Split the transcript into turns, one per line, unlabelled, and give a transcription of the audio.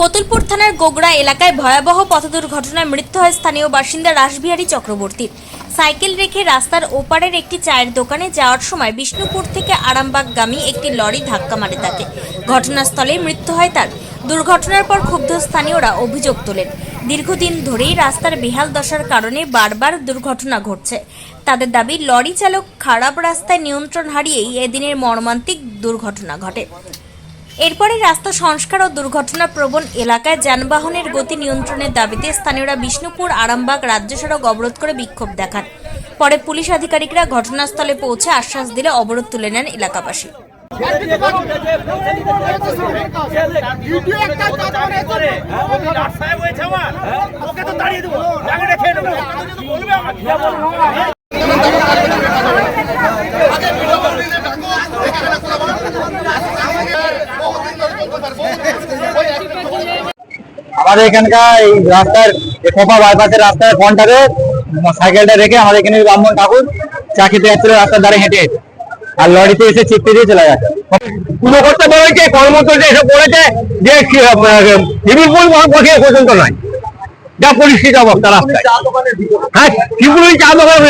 কতুলপুর থানার গোগড়া এলাকায় ভয়াবহ পথ দুর্ঘটনায় মৃত্যু হয় স্থানীয় বাসিন্দা রাসবিহারী চক্রবর্তীর সাইকেল রেখে রাস্তার ওপারের একটি চায়ের দোকানে যাওয়ার সময় বিষ্ণুপুর থেকে আরামবাগগামী একটি লরি ধাক্কা মারে তাকে। ঘটনাস্থলে মৃত্যু হয় তার। দুর্ঘটনার পর ক্ষুব্ধ স্থানীয়রা অভিযোগ তোলেন। দীর্ঘদিন ধরেই রাস্তার বেহাল দশার কারণে বারবার দুর্ঘটনা ঘটছে। তাদের দাবি, লরি চালক খারাপ রাস্তায় নিয়ন্ত্রণ হারিয়েই এদিনের মর্মান্তিক দুর্ঘটনা ঘটে। এরপরে রাস্তা সংস্কার ও দুর্ঘটনা প্রবণ এলাকায় যানবাহনের গতি নিয়ন্ত্রণের দাবিতে স্থানীয়রা বিষ্ণুপুর, আরামবাগ রাজ্য সড়ক অবরোধ করে বিক্ষোভ দেখান। পরে পুলিশ আধিকারিকরা ঘটনাস্থলে পৌঁছে আশ্বাস দিলে অবরোধ তুলে নেন এলাকাবাসী।
দাঁড়িয়ে আমাকে
আমাদের এখানকার এই রাস্তার খোপা বাইপাসের রাস্তার ফোনটাকে সাইকেলটা রেখে আমাদের এখানে ব্রাহ্মণ ঠাকুর চা খেতে যাচ্ছিল রাস্তার ধারে হেঁটে। আর লরিতে এসে চিপতে দিয়ে চলে গেছে পুরো করতে বলেছে কর্মকর্তা এসে বলেছে যে পুল বসে পর্যন্ত নয়। যা পরিস্থিতি অবস্থা রাস্তায়। হ্যাঁ সিভিল চা দোকান